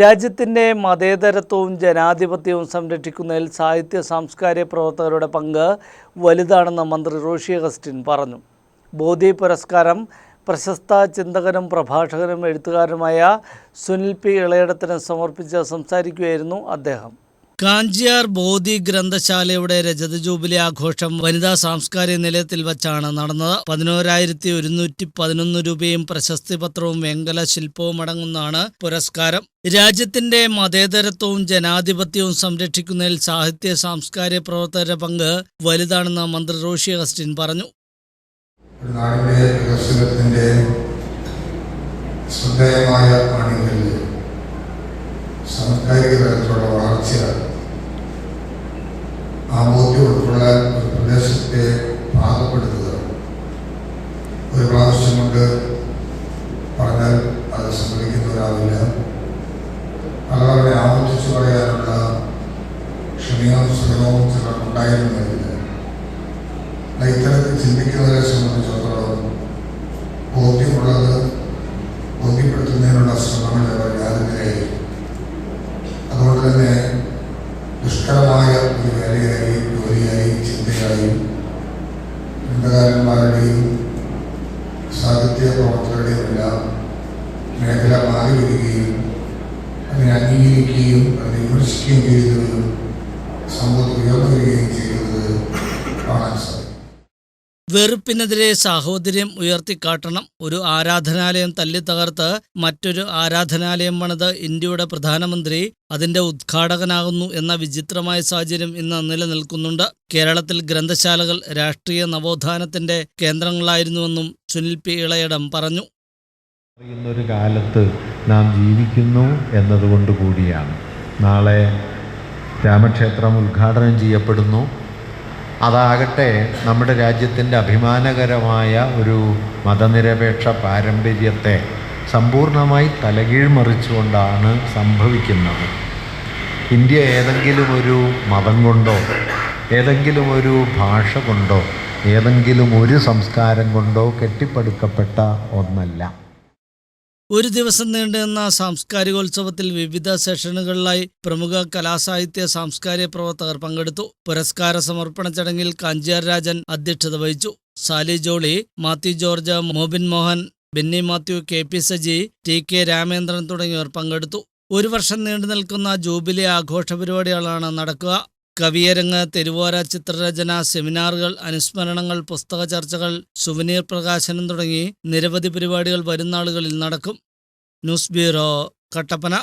രാജ്യത്തിന്റെ മതേതരത്വവും ജനാധിപത്യവും സംരക്ഷിക്കുന്നതിൽ സാഹിത്യ സാംസ്കാരിക പ്രവർത്തകരുടെ പങ്ക് വലുതാണെന്ന് മന്ത്രി റോഷി അഗസ്റ്റിൻ പറഞ്ഞു. ബോധി പുരസ്കാരം പ്രശസ്ത ചിന്തകനും പ്രഭാഷകനും എഴുത്തുകാരനുമായ സുനിൽ പി ഇളയടത്തിന് സമർപ്പിച്ച് സംസാരിക്കുകയായിരുന്നു അദ്ദേഹം. കാഞ്ചിയാർ ബോധി ഗ്രന്ഥശാലയുടെ രജത ജൂബിലി ആഘോഷം വനിതാ സാംസ്കാരിക നിലയത്തിൽ വച്ചാണ് നടന്നത്. പതിനോരായിരത്തി ഒരുന്നൂറ്റി പതിനൊന്ന് രൂപയും പ്രശസ്തി പത്രവും വെങ്കല ശില്പവും അടങ്ങുന്നതാണ് പുരസ്കാരം. രാജ്യത്തിന്റെ മതേതരത്വവും ജനാധിപത്യവും സംരക്ഷിക്കുന്നതിൽ സാഹിത്യ സാംസ്കാരിക പ്രവർത്തകരുടെ പങ്ക് വലുതാണെന്ന് മന്ത്രി റോഷി അഗസ്റ്റിൻ പറഞ്ഞു. ശ്രദ്ധേയമായ പണികളിൽ സാംസ്കാരിക തലത്തിലുള്ള വളർച്ച സംഭവിക്കുന്നവരാവില്ല പലവരെ ആവർത്തിച്ചു പറയാനുള്ള ക്ഷമയും സുഖവും ചിലർക്കുണ്ടായിരുന്നില്ല ഇത്തരത്തിൽ ചിന്തിക്കുന്നവരെ സംബന്ധിച്ചിടത്തോളം ബോധ്യമുള്ളത് ബോധ്യപ്പെടുത്തുന്നതിനുള്ള ശ്രമങ്ങൾ അവർ യാതൊരു അതുകൊണ്ട് തന്നെ ദുഷ്കരമായ ഒരു വേലയായി ജോലിയായി ചിന്തയായി ചിന്തകാരന്മാരുടെയും സാഹിത്യ പ്രവർത്തകരുടെയും എല്ലാം മേഖല മാറി വരികയും അതിനെ അംഗീകരിക്കുകയും അതിനെ വിമർശിക്കുകയും ചെയ്യുന്നത് സമൂഹത്തിൽ ഉയർന്നു വരികയും ചെയ്യുന്നത് കാണാൻ സാധിക്കും. വെറുപ്പിനെതിരെ സാഹോദര്യം ഉയർത്തിക്കാട്ടണം. ഒരു ആരാധനാലയം തല്ലിത്തകർത്ത് മറ്റൊരു ആരാധനാലയം പണിത് ഇന്ത്യയുടെ പ്രധാനമന്ത്രി അതിന്റെ ഉദ്ഘാടകനാകുന്നു എന്ന വിചിത്രമായ സാഹചര്യം ഇന്ന് നിലനിൽക്കുന്നുണ്ട്. കേരളത്തിൽ ഗ്രന്ഥശാലകൾ രാഷ്ട്രീയ നവോത്ഥാനത്തിന്റെ കേന്ദ്രങ്ങളായിരുന്നുവെന്നും സുനിൽ പി ഇളയടം പറഞ്ഞു. അറിയുന്നൊരു കാലത്ത് നാം ജീവിക്കുന്നു എന്നതുകൊണ്ട് കൂടിയാണ്. നാളെ രാമക്ഷേത്രം ഉദ്ഘാടനം ചെയ്യപ്പെടുന്നു. അതാകട്ടെ നമ്മുടെ രാജ്യത്തിന്റെ അഭിമാനകരമായ ഒരു മതനിരപേക്ഷ പാരമ്പര്യത്തെ സമ്പൂർണമായി തലകീഴ്മറിച്ചുകൊണ്ടാണ് സംഭവിക്കുന്നത്. ഇന്ത്യ ഏതെങ്കിലും ഒരു മതം കൊണ്ടോ ഏതെങ്കിലും ഒരു ഭാഷ കൊണ്ടോ ഏതെങ്കിലും ഒരു സംസ്കാരം കൊണ്ടോ കെട്ടിപ്പടുക്കപ്പെട്ട ഒന്നല്ല. ഒരു ദിവസം നീണ്ടുനിന്ന സാംസ്കാരികോത്സവത്തിൽ വിവിധ സെഷനുകളിലായി പ്രമുഖ കലാസാഹിത്യ സാംസ്കാരിക പ്രവർത്തകർ പങ്കെടുത്തു. പുരസ്കാര സമർപ്പണ ചടങ്ങിൽ കാഞ്ചിയാർ രാജൻ അധ്യക്ഷത വഹിച്ചു. Sally Jolly Mathew George Mobin Mohan Benny Mathew K P Saji T K Ramendran തുടങ്ങിയവർ പങ്കെടുത്തു. ഒരു വർഷം നീണ്ടു നിൽക്കുന്ന ജൂബിലി ആഘോഷ പരിപാടികളാണ് നടക്കുക. കവിയരങ്ങ് തെരുവോര ചിത്രരചന സെമിനാറുകൾ അനുസ്മരണങ്ങൾ പുസ്തക ചർച്ചകൾ സുവനീർ പ്രകാശനം തുടങ്ങി നിരവധി പരിപാടികൾ വരുന്ന നടക്കും. News bureau Kattappana.